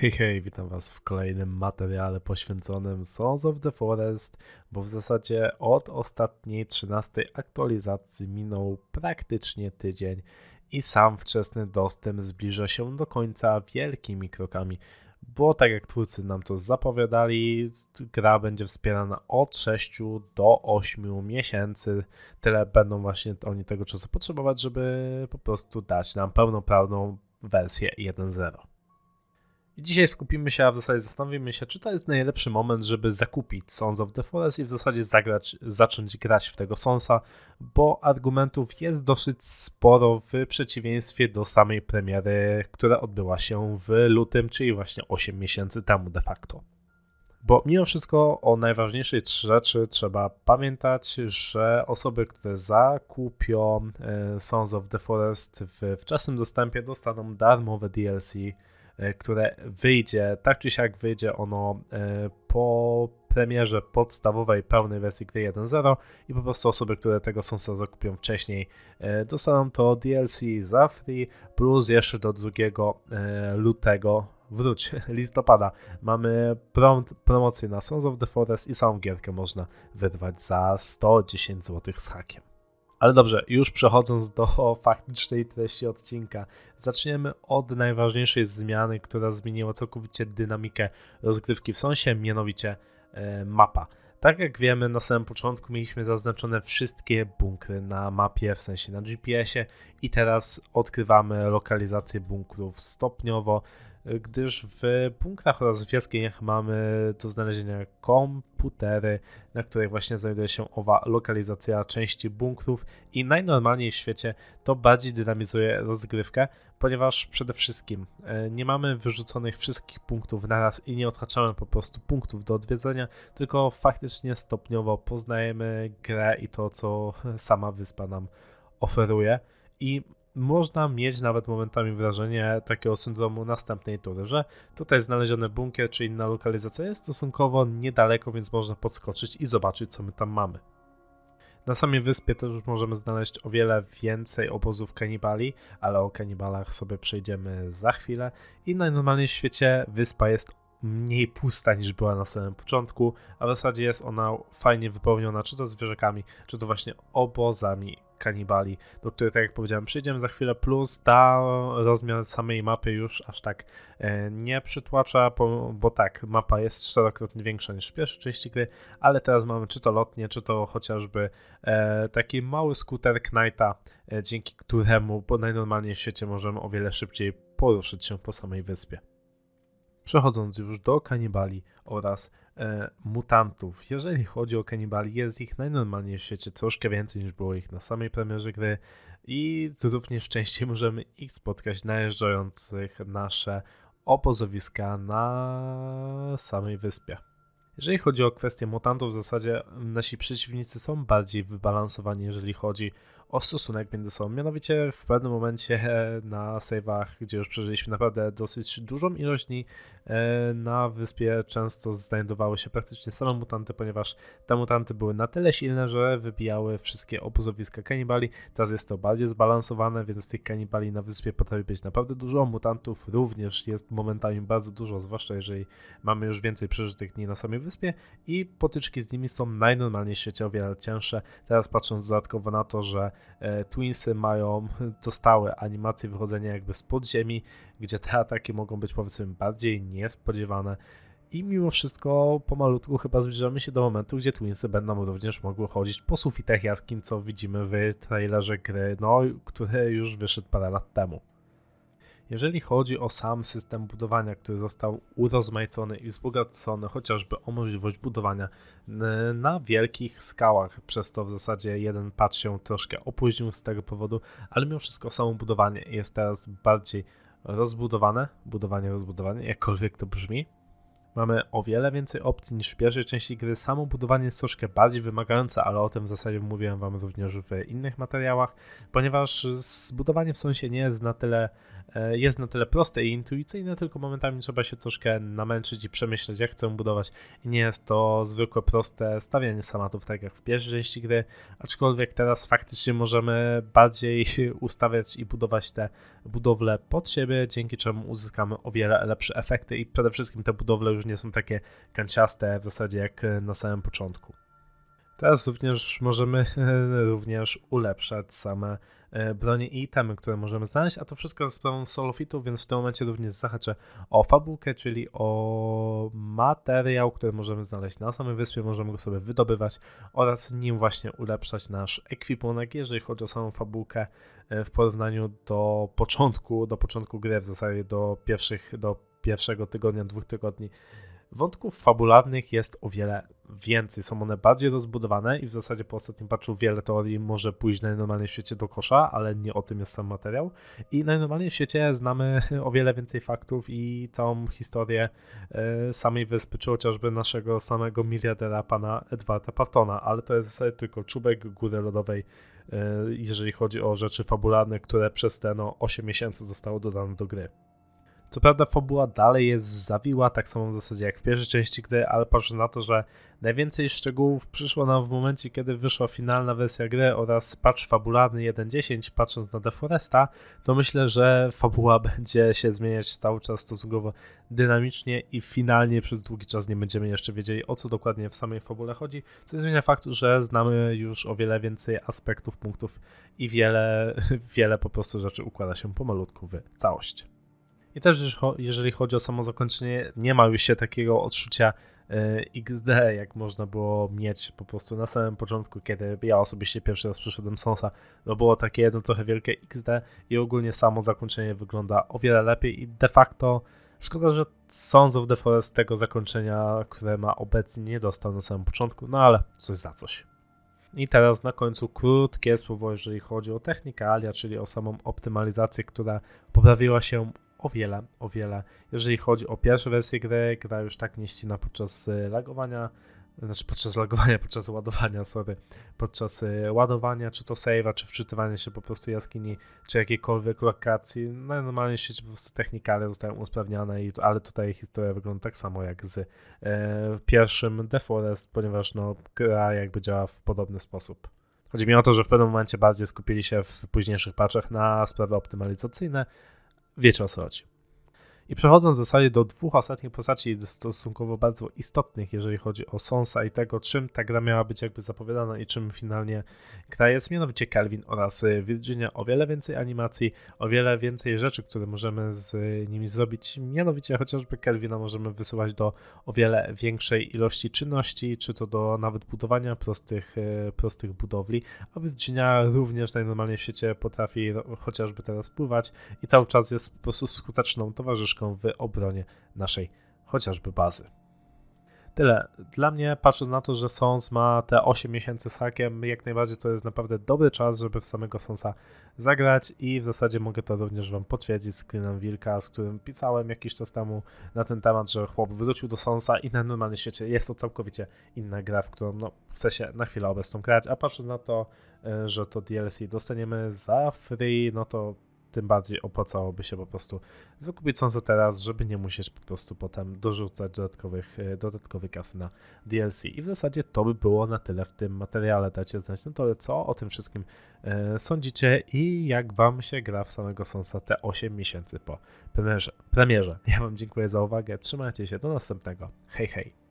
Hej, hej, witam Was w kolejnym materiale poświęconym Sons of the Forest, bo w zasadzie od ostatniej 13 aktualizacji minął praktycznie tydzień i sam wczesny dostęp zbliża się do końca wielkimi krokami, bo tak jak twórcy nam to zapowiadali, gra będzie wspierana od 6 do 8 miesięcy. Tyle będą właśnie oni tego czasu potrzebować, żeby po prostu dać nam pełnoprawną wersję 1.0. Dzisiaj skupimy się, a w zasadzie zastanowimy się, czy to jest najlepszy moment, żeby zakupić Sons of the Forest i w zasadzie zagrać, zacząć grać w tego Sonsa, bo argumentów jest dosyć sporo w przeciwieństwie do samej premiery, która odbyła się w lutym, czyli właśnie 8 miesięcy temu de facto. Bo mimo wszystko o najważniejszej rzeczy trzeba pamiętać, że osoby, które zakupią e, Sons of the Forest w wczesnym dostępie dostaną darmowe DLC które wyjdzie, tak czy siak wyjdzie ono e, po premierze podstawowej, pełnej wersji gry 1.0 i po prostu osoby, które tego Sonsa zakupią wcześniej e, dostaną to DLC za free, plus jeszcze do 2 lutego wróć, listopada, mamy prom promocję na Sons of the Forest i samą gierkę można wyrwać za 110 zł z hakiem. Ale dobrze, już przechodząc do faktycznej treści odcinka, zaczniemy od najważniejszej zmiany, która zmieniła całkowicie dynamikę rozgrywki w Sonsie, mianowicie e, mapa. Tak jak wiemy, na samym początku mieliśmy zaznaczone wszystkie bunkry na mapie, w sensie na GPS-ie, i teraz odkrywamy lokalizację bunkrów stopniowo gdyż w punktach oraz w jaskiniach mamy do znalezienia komputery, na których właśnie znajduje się owa lokalizacja części bunkrów i najnormalniej w świecie to bardziej dynamizuje rozgrywkę, ponieważ przede wszystkim e, nie mamy wyrzuconych wszystkich punktów naraz i nie odhaczamy po prostu punktów do odwiedzenia, tylko faktycznie stopniowo poznajemy grę i to, co sama wyspa nam oferuje. I można mieć nawet momentami wrażenie takiego syndromu następnej tury, że tutaj znaleziony bunkier czy inna lokalizacja jest stosunkowo niedaleko, więc można podskoczyć i zobaczyć, co my tam mamy. Na samej wyspie też już możemy znaleźć o wiele więcej obozów kanibali, ale o kanibalach sobie przejdziemy za chwilę. I najnormalniej w świecie wyspa jest mniej pusta niż była na samym początku, a w zasadzie jest ona fajnie wypełniona, czy to zwierzakami, czy to właśnie obozami kanibali, do których, tak jak powiedziałem, przyjdziemy za chwilę, plus ta rozmiar samej mapy już aż tak e, nie przytłacza, bo, bo, tak, mapa jest czterokrotnie większa niż w pierwszej części gry, ale teraz mamy czy to lotnie, czy to chociażby e, taki mały skuter Knighta, e, dzięki któremu najnormalniej w świecie możemy o wiele szybciej poruszyć się po samej wyspie. Przechodząc już do kanibali oraz e, mutantów. Jeżeli chodzi o kanibali, jest ich najnormalniej w świecie troszkę więcej niż było ich na samej premierze gry i również częściej możemy ich spotkać najeżdżających nasze obozowiska na samej wyspie. Jeżeli chodzi o kwestię mutantów, w zasadzie nasi przeciwnicy są bardziej wybalansowani, jeżeli chodzi o stosunek między sobą. Mianowicie w pewnym momencie na save'ach, gdzie już przeżyliśmy naprawdę dosyć dużą ilość dni, e, na wyspie często znajdowały się praktycznie same mutanty, ponieważ te mutanty były na tyle silne, że wybijały wszystkie obozowiska kanibali. Teraz jest to bardziej zbalansowane, więc tych kanibali na wyspie potrafi być naprawdę dużo. Mutantów również jest momentami bardzo dużo, zwłaszcza jeżeli mamy już więcej przeżytych dni na samej wyspie i potyczki z nimi są najnormalniej w świecie o wiele cięższe. Teraz patrząc dodatkowo na to, że e, Twinsy mają, dostały animację wychodzenia jakby z podziemi, gdzie te ataki mogą być powiedzmy bardziej niespodziewane. I mimo wszystko pomalutku chyba zbliżamy się do momentu, gdzie Twinsy będą również mogły chodzić po sufitach jaskiń, co widzimy w trailerze gry, no, który już wyszedł parę lat temu. Jeżeli chodzi o sam system budowania, który został urozmaicony i wzbogacony chociażby o możliwość budowania na wielkich skałach, przez to w zasadzie jeden patch się troszkę opóźnił z tego powodu, ale mimo wszystko samo budowanie jest teraz bardziej rozbudowane, budowanie, rozbudowanie, jakkolwiek to brzmi. Mamy o wiele więcej opcji niż w pierwszej części gry. Samo budowanie jest troszkę bardziej wymagające, ale o tym w zasadzie mówiłem Wam również w innych materiałach, ponieważ zbudowanie w sensie nie jest na tyle jest na tyle proste i intuicyjne, tylko momentami trzeba się troszkę namęczyć i przemyśleć, jak chcę budować. Nie jest to zwykłe, proste stawianie samatów, tak jak w pierwszej części gry, aczkolwiek teraz faktycznie możemy bardziej ustawiać i budować te budowle pod siebie, dzięki czemu uzyskamy o wiele lepsze efekty i przede wszystkim te budowle już nie są takie kanciaste w zasadzie jak na samym początku. Teraz również możemy również ulepszać same e, bronie i itemy, które możemy znaleźć, a to wszystko za sprawą solofitu, więc w tym momencie również zahaczę o fabułkę, czyli o materiał, który możemy znaleźć na samej wyspie, możemy go sobie wydobywać oraz nim właśnie ulepszać nasz ekwipunek, jeżeli chodzi o samą fabułkę e, w porównaniu do początku, do początku gry, w zasadzie do pierwszych, do pierwszego tygodnia, dwóch tygodni Wątków fabularnych jest o wiele więcej, są one bardziej rozbudowane i w zasadzie po ostatnim patchu wiele teorii może pójść najnormalniej w świecie do kosza, ale nie o tym jest sam materiał. I najnormalniej w świecie znamy o wiele więcej faktów i tą historię e, samej wyspy, czy chociażby naszego samego miliardera pana Edwarda Partona, ale to jest w zasadzie tylko czubek góry lodowej, e, jeżeli chodzi o rzeczy fabularne, które przez te no, 8 miesięcy zostało dodane do gry. Co prawda fabuła dalej jest zawiła, tak samo w zasadzie jak w pierwszej części gry, ale patrząc na to, że najwięcej szczegółów przyszło nam w momencie, kiedy wyszła finalna wersja gry oraz patch fabularny 1.10, patrząc na Deforesta, to myślę, że fabuła będzie się zmieniać cały czas stosunkowo dynamicznie i finalnie przez długi czas nie będziemy jeszcze wiedzieli o co dokładnie w samej fabule chodzi, co zmienia faktu, że znamy już o wiele więcej aspektów, punktów i wiele, wiele po prostu rzeczy układa się pomalutku w całość. I też jeżeli chodzi o samo zakończenie, nie ma już się takiego odczucia e, XD, jak można było mieć po prostu na samym początku, kiedy ja osobiście pierwszy raz przyszedłem Sonsa, to było takie jedno trochę wielkie XD i ogólnie samo zakończenie wygląda o wiele lepiej i de facto szkoda, że Sons of the Forest tego zakończenia, które ma obecnie, nie dostał na samym początku, no ale coś za coś. I teraz na końcu krótkie słowo, jeżeli chodzi o technikalia, czyli o samą optymalizację, która poprawiła się o wiele, o wiele. Jeżeli chodzi o pierwszą wersję gry, gra już tak nie ścina podczas y, lagowania, znaczy podczas logowania, podczas ładowania, sorry, podczas y, ładowania, czy to save'a, czy wczytywania się po prostu jaskini, czy jakiejkolwiek lokacji. No normalnie świecie po prostu technikale zostają usprawniane, i, ale tutaj historia wygląda tak samo jak z e, pierwszym The Forest, ponieważ no, gra jakby działa w podobny sposób. Chodzi mi o to, że w pewnym momencie bardziej skupili się w późniejszych patchach na sprawy optymalizacyjne, wiecie o co chodzi. I przechodząc w zasadzie do dwóch ostatnich postaci stosunkowo bardzo istotnych, jeżeli chodzi o Sonsa i tego, czym ta gra miała być jakby zapowiadana i czym finalnie gra jest, mianowicie Kelvin oraz y, Virginia. O wiele więcej animacji, o wiele więcej rzeczy, które możemy z nimi zrobić. Mianowicie chociażby Kelvina możemy wysyłać do o wiele większej ilości czynności, czy to do nawet budowania prostych, y, prostych budowli, a Virginia również najnormalniej w świecie potrafi chociażby teraz pływać i cały czas jest po prostu skuteczną towarzyszką w obronie naszej chociażby bazy. Tyle. Dla mnie, patrząc na to, że Sons ma te 8 miesięcy z hakiem, jak najbardziej to jest naprawdę dobry czas, żeby w samego Sonsa zagrać i w zasadzie mogę to również Wam potwierdzić screenem Wilka, z którym pisałem jakiś czas temu na ten temat, że chłop wrócił do Sonsa i na normalnym świecie jest to całkowicie inna gra, w którą no, chce się na chwilę obecną grać, a patrząc na to, e, że to DLC dostaniemy za free, no to tym bardziej opłacałoby się po prostu zakupić Sonso teraz, żeby nie musieć po prostu potem dorzucać dodatkowych, e, dodatkowej kasy na DLC. I w zasadzie to by było na tyle w tym materiale. Dajcie znać na dole, co o tym wszystkim e, sądzicie i jak wam się gra w samego Sonsa te 8 miesięcy po premierze. premierze. Ja wam dziękuję za uwagę, trzymajcie się, do następnego. Hej, hej.